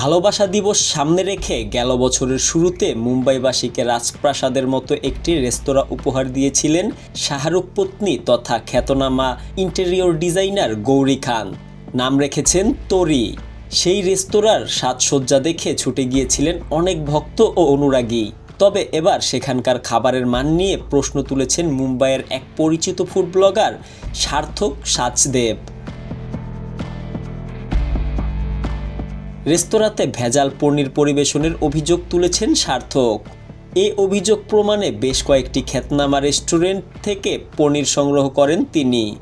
ভালোবাসা দিবস সামনে রেখে গেল বছরের শুরুতে মুম্বাইবাসীকে রাজপ্রাসাদের মতো একটি রেস্তোরাঁ উপহার দিয়েছিলেন শাহরুখ পত্নী তথা খ্যাতনামা ইন্টেরিয়র ডিজাইনার গৌরী খান। নাম রেখেছেন তরি। সেই রেস্তোরাঁর সাজসজ্জা দেখে ছুটে গিয়েছিলেন অনেক ভক্ত ও অনুরাগী। তবে এবার সেখানকার খাবারের মান নিয়ে প্রশ্ন তুলেছেন মুম্বাইয়ের এক পরিচিত ফুড ব্লগার সার্থক সাচদেব রেস্তোরাঁতে ভেজাল পনির পরিবেশনের অভিযোগ তুলেছেন সার্থক। এ অভিযোগ প্রমাণে বেশ কয়েকটি খ্যাতনামা রেস্টুরেন্ট থেকে পনির সংগ্রহ করেন তিনি।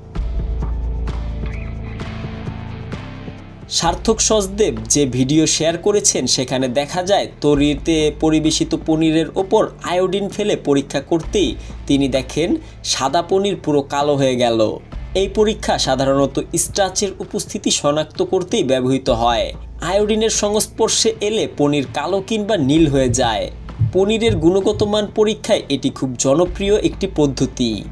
সার্থক সজদেব যে ভিডিও শেয়ার করেছেন, সেখানে দেখা যায়, তরিতে পরিবেশিত পনিরের ওপর আয়োডিন ফেলে পরীক্ষা করতেই তিনি দেখেন, সাদা পনির পুরো কালো হয়ে গেল। এই পরীক্ষা সাধারণত স্টাচের উপস্থিতি শনাক্ত করতেই ব্যবহৃত হয়। আয়োডিনের সংস্পর্শে এলে পনির কালো কিংবা নীল হয়ে যায়। পনিরের গুণগত মান পরীক্ষায় এটি খুব জনপ্রিয় একটি পদ্ধতি।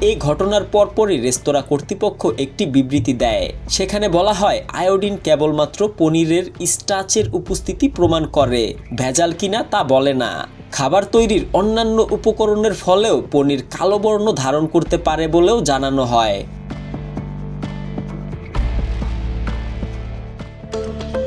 এই ঘটনার পরপরই রেস্তোরাঁ কর্তৃপক্ষ একটি বিবৃতি দেয়। সেখানে বলা হয়, আয়োডিন কেবলমাত্র পনিরের স্টাচের উপস্থিতি প্রমাণ করে, ভেজাল কিনা তা বলে না। খাবার তৈরির অন্যান্য উপকরণের ফলেও পনির কালো বর্ণ ধারণ করতে পারে বলেও জানানো হয়। thank you.